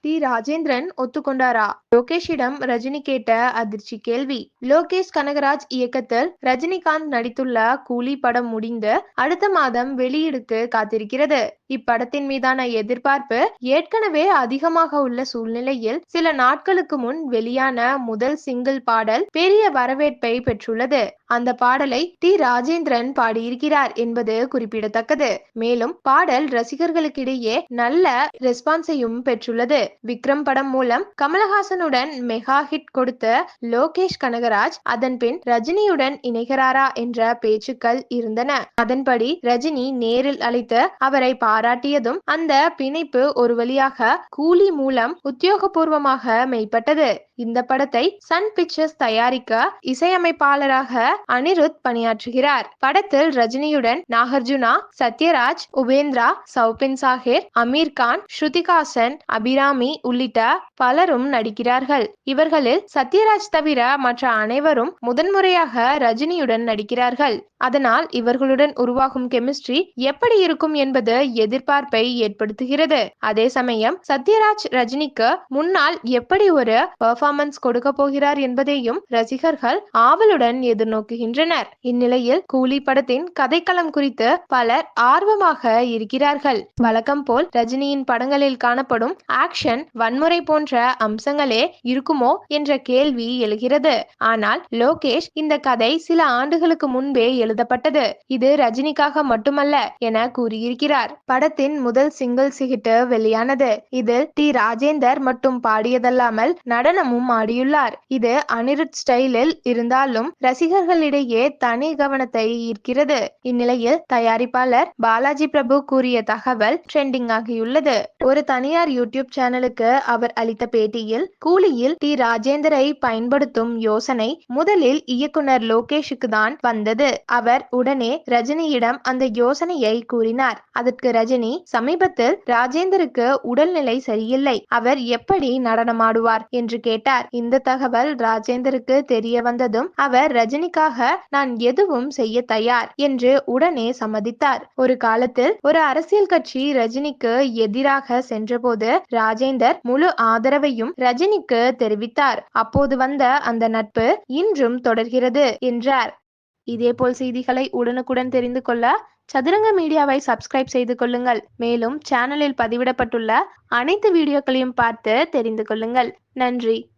D. Rajendran ஒத்துக்கொண்டாரா? லோகேஷிடம் ரஜினி கேட்ட அதிர்ச்சி கேள்வி. லோகேஷ் கனகராஜ் இயக்கத்தில் ரஜினிகாந்த் நடித்துள்ள கூலி படம் முடிந்து அடுத்த மாதம் வெளியீடுக்கு காத்திருக்கிறது. இப்படத்தின் மீதான எதிர்பார்ப்பு ஏற்கனவே அதிகமாக உள்ள சூழ்நிலையில் சில நாட்களுக்கு முன் வெளியான முதல் சிங்கிள் பாடல் பெரிய வரவேற்பை பெற்றுள்ளது. அந்த பாடலை டி. ராஜேந்திரன் பாடியிருக்கிறார் என்பது குறிப்பிடத்தக்கது. மேலும் பாடல் ரசிகர்களுக்கிடையே நல்ல ரெஸ்பான்ஸையும் பெற்றுள்ளது. விக்ரம் படம் மூலம் கமலஹாசனுடன் மெகா ஹிட் கொடுத்த லோகேஷ் கனகராஜ் அதன் பின் ரஜினியுடன் இணைகிறாரா என்ற பேச்சுக்கள் இருந்தன. அதன்படி ரஜினி நேரில் அழைத்து அவரை பாராட்டியதும் அந்த பிணைப்பு ஒரு வழியாக கூலி மூலம் உத்தியோகபூர்வமாக மெய்ப்பட்டது. இந்த படத்தை சன் பிக்சர்ஸ் தயாரிக்க இசையமைப்பாளராக அனிருத் பணியாற்றுகிறார். படத்தில் ரஜினியுடன் நாகார்ஜுனா சத்யராஜ் உபேந்திரா சௌபின் சாஹிர் அமீர் கான் ஸ்ருதிகாசன் அபிராமி உள்ளிட்ட பலரும் நடிக்கிறார்கள். இவர்களில் சத்யராஜ் தவிர மற்ற அனைவரும் முதன்முறையாக ரஜினியுடன் நடிக்கிறார்கள். அதனால் இவர்களுடன் உருவாகும் கெமிஸ்ட்ரி எப்படி இருக்கும் என்பது எதிர்பார்ப்பை ஏற்படுத்துகிறது. அதே சமயம் சத்யராஜ் ரஜினிக்கு முன்னால் எப்படி ஒரு பெர்ஃபார்மன்ஸ் கொடுக்க போகிறார் என்பதையும் ரசிகர்கள் ஆவலுடன் எதிர்நோக்குகின்றனர். இந்நிலையில் கூலி படத்தின் கதைக்களம் குறித்து பலர் ஆர்வமாக இருக்கிறார்கள். வழக்கம் போல் ரஜினியின் படங்களில் காணப்படும் ஆக்ஷன் வன்முறை போன்ற அம்சங்களே இருக்குமோ என்ற கேள்வி எழுகிறது. ஆனால் லோகேஷ் இந்த கதை சில ஆண்டுகளுக்கு முன்பே எழுதப்பட்டது. இது ரஜினிக்காக மட்டுமல்ல என கூறியிருக்கிறார். படத்தின் முதல் சிங்கிள் சிகிட்டு வெளியானது. இதில் டி. ராஜேந்தர் மட்டும் பாடியதல்லாமல் நடனமும் ஆடியுள்ளார். இது அனிருத் ஸ்டைலில் இருந்தாலும் ரசிகர்களிடையே தனி கவனத்தை ஈர்க்கிறது. இந்நிலையில் தயாரிப்பாளர் பாலாஜி பிரபு கூறிய தகவல் ட்ரெண்டிங் ஆகியுள்ளது. ஒரு தனியார் யூடியூப் சேனல் சேனலுக்கு அவர் அளித்த பேட்டியில் கூலியில் டி. ராஜேந்தரை பயன்படுத்தும் யோசனை முதலில் இயக்குனர் லோகேஷுக்கு தான் வந்தது. அவர் உடனே ரஜினியிடம் அந்த யோசனையை கூறினார். அதற்கு ரஜினி சமீபத்தில் ராஜேந்தருக்கு உடல்நிலை சரியில்லை. அவர் எப்படி நடனமாடுவார்? என்று கேட்டார். இந்த தகவல் ராஜேந்தருக்கு தெரிய வந்ததும் அவர் ரஜினிக்காக நான் எதுவும் செய்ய தயார் என்று உடனே சம்மதித்தார். ஒரு காலத்தில் ஒரு அரசியல் கட்சி ரஜினிக்கு எதிராக சென்றபோது ராஜேந்தர் முழு ஆதரவையும் ரஜினிக்கு தெரிவித்தார். அப்போது வந்த அந்த நட்பு இன்றும் தொடர்கிறது என்றார். இதேபோல் செய்திகளை உடனுக்குடன் தெரிந்து கொள்ள சதுரங்க மீடியாவை சப்ஸ்கிரைப் செய்து கொள்ளுங்கள். மேலும் சேனலில் பதிவிடப்பட்டுள்ள அனைத்து வீடியோக்களையும் பார்த்து தெரிந்து கொள்ளுங்கள். நன்றி.